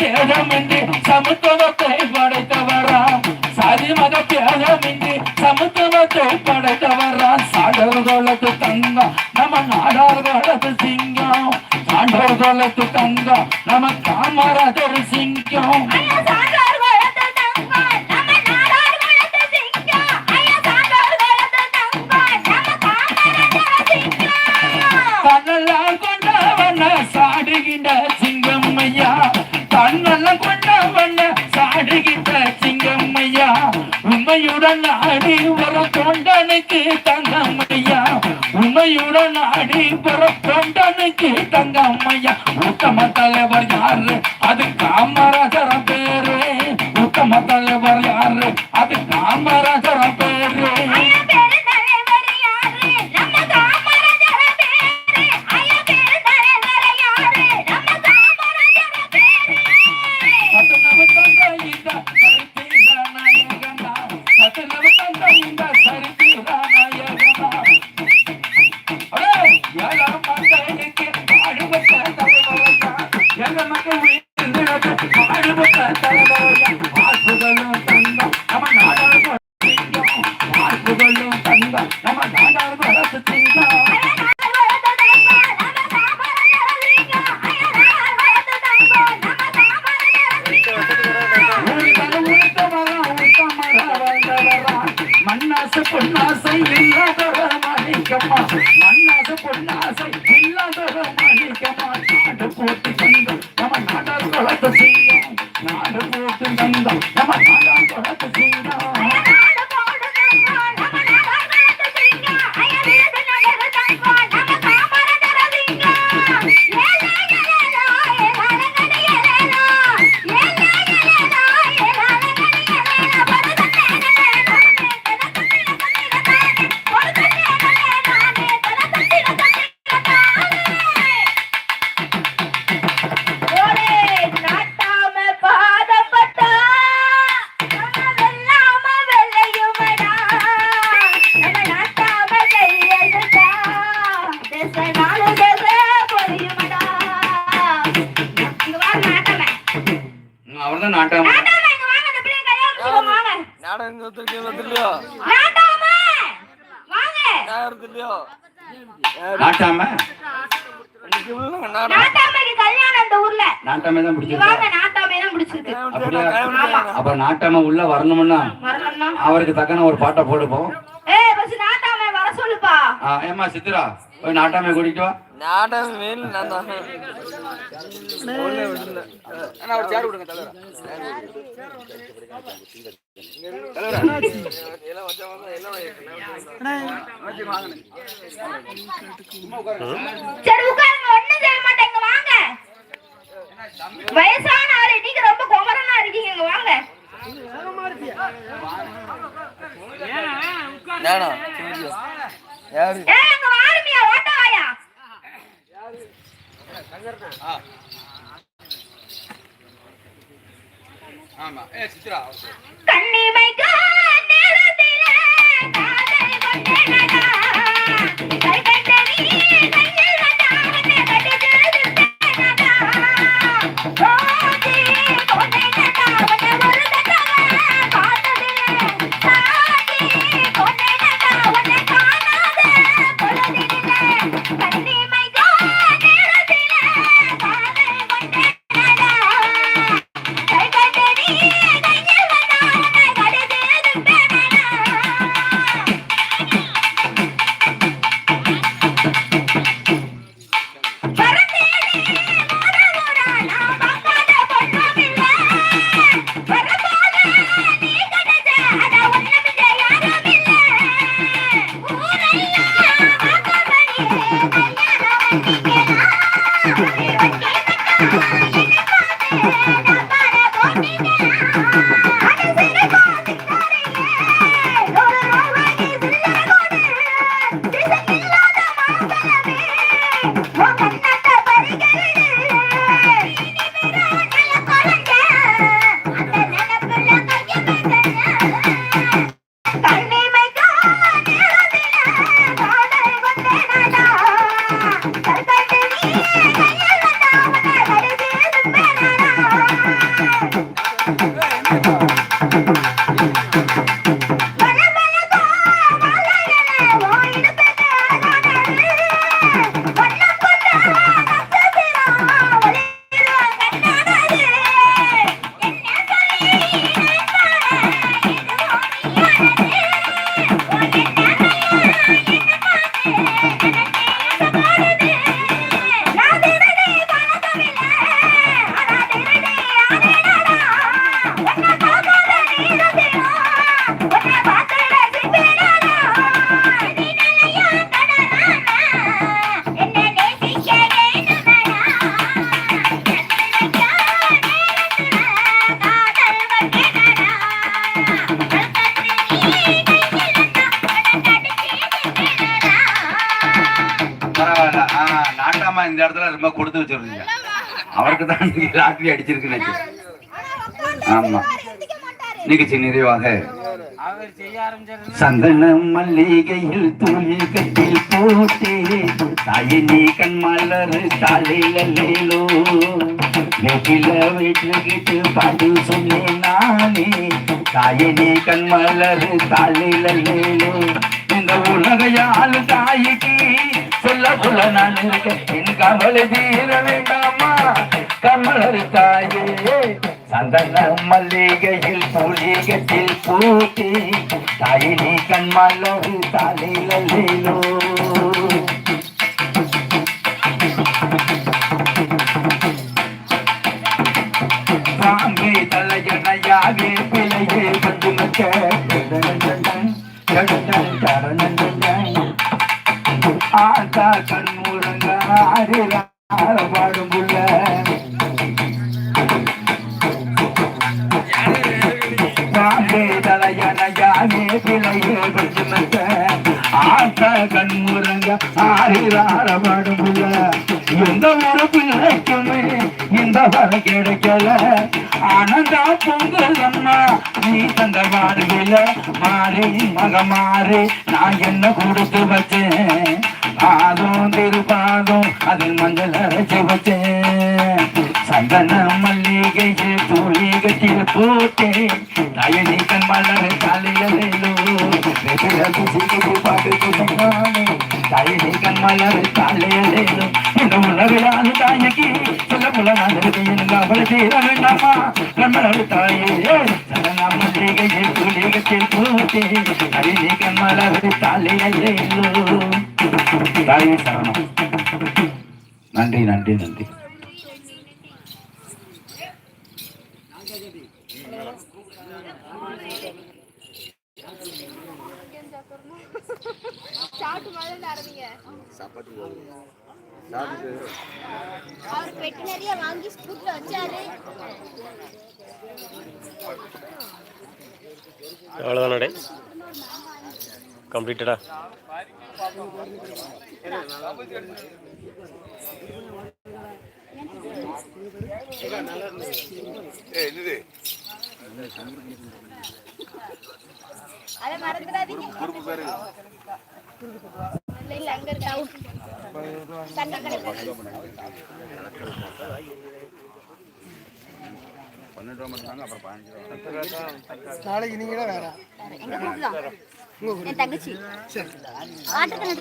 பேதமின்றி சமத்துவத்தை படைத்தவரா? சாதி மத பேதமின்றி சமத்துவத்தை படைத்தவரா? சாடர் தோளத்து தங்கம் நம்ம நாடார் தோளத்து சிங்கம். சாண்டோர் தோளத்து தங்கம் நம்ம காமராஜர் சிங்கம். வண்ணெல்லாம் கொண்ட வண்ண சாடுகிட்ட சிங்கம்மையா. உண்மையுடன் ஆடி வர தொண்டனுக்கு தங்கம்மையா. உண்மையுடன் ஆடி வர தொண்டனுக்கு தங்கம்மையா. உத்தம தலைவர் யாரு? அது காமராஜர் ஆசை இல்லாத மணிக்கம்மா மண்ணாசை பொண்ணாசை நாடகத்துக்கு வந்துலையோ நாடகத்துலையோ நாட்டாம? அப்ப நாட்டாம உள்ள வரணும்னா அவருக்கு தக்கன ஒரு பாட்டை போடுப்போம். ஏமா சித்திரா போய் நாட்டாமே கூட்டிட்டு வா. நாட்டாமே வயசான ஆளு நீங்க ரொம்ப குமரனா இருக்கீங்க. ஆமா. ஏ சித்ரா கண்ணிமை பரவாயில்ல ஆனா நாட்டாமா இந்த இடத்துல ரொம்ப கொடுத்து வச்சிருந்தீங்க அவருக்கு தான் நீங்க லாட்டரி அடிச்சிருக்கு ஆமா. நிகழ்ச்சி நிறைவாக. அவர் சந்தனம் மல்லிகையில் தூளி கட்டில் போட்டே தாயினி கண் மலர் தலையிலோ வீட்டில வீட்டுக்கிட்டு பாட்டு சொன்னேன் நானே தாயினி கண் மலர் தலையிலோ இந்த உலகையால் தாய்க்கு சொல்ல சொல்ல நான் என் கவலை தீர வேண்டாமா கமலர் தாயே சந்தன மல்லிகையில் புலிகத்தில் பூட்டி தாயினி கண்மலரு தலையிலோ சாமி தலையணையாவே பிழையே பந்துமக்க ஆத்தா கண்முழங்க ஆறு பாடும் புள்ள பாம்பே தலையன யானே பிழையே பசுமத்த ஆத்த கண்முரங்க ஆறிரார பாடுமுள்ள எந்த ஒரு பிள்ளைக்குமே இந்த வர கிடைக்கல ஆனந்தா பொங்கல் அம்மா நீ தந்த வாழ்வில மாறி மக மாறி நான் என்ன கொடுத்து வச்சேன் பாதம் திருப்பாதம் அதில் மஞ்சள் அரைச்சி வச்சேன். சந்தன மல்லிகையில் தூளிகத்தில் போட்டே தயனி கண் மலர் தலையிலோ பாட்டு தயனி கண் மலர் தலையிலோ இந்த உலகிலான தாயகி சொல்ல முலனாக அவள் தீர வேண்டாமா கண்மலர் தாயே சந்தன மல்லிகையில் தூளிகத்தில் போட்டே தயனி கண் மலர் தலையிலோ தாயே சரணம் நன்றி நன்றி நன்றி. அவர் பெட்டி நிறைய வாங்கி ஸ்கூட்ல வச்சாரு. அவ்வளோதானடே கம்ப்ளீட்டடா. அதை மறந்துடாதீங்க. அவுட் தங்க கடை நாளைக்கு நீங்களே வேற. என் தங்கச்சி. ஆட்டத்தை